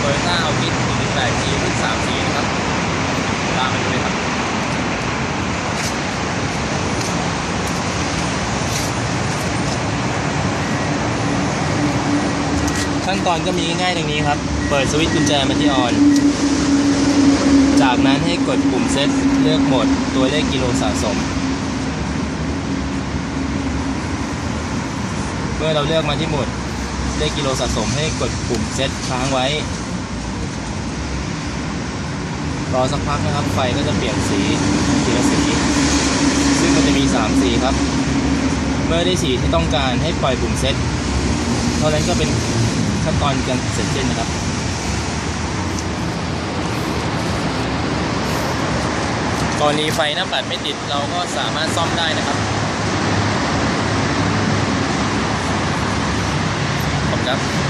โตโยต้าวิท 1.8G รุ่น3สีนะครับ ตามไปดูเลยครับขั้นตอนก็มีง่ายดังนี้ครับ เปิดสวิตช์กุญแจมาที่ออน จากนั้นให้กดปุ่มเซตเลือกหมดตัวเลขกิโลสะสม เมื่อเราเลือกมาที่หมดเลขกิโลสะสมให้กดปุ่มเซตค้างไว้ รอสักพักนะครับ ไฟก็จะเปลี่ยนสีทีละสี ซึ่งมันจะมี 3 สีครับ เมื่อได้สีที่ต้องการให้ปล่อยปุ่มเซตเท่านั้นก็เป็นขั้นตอนการเสร็จสิ้นนะครับกรณีไฟหน้าปัดไม่ติดเราก็สามารถซ่อมได้นะครับ ขอบคุณครับ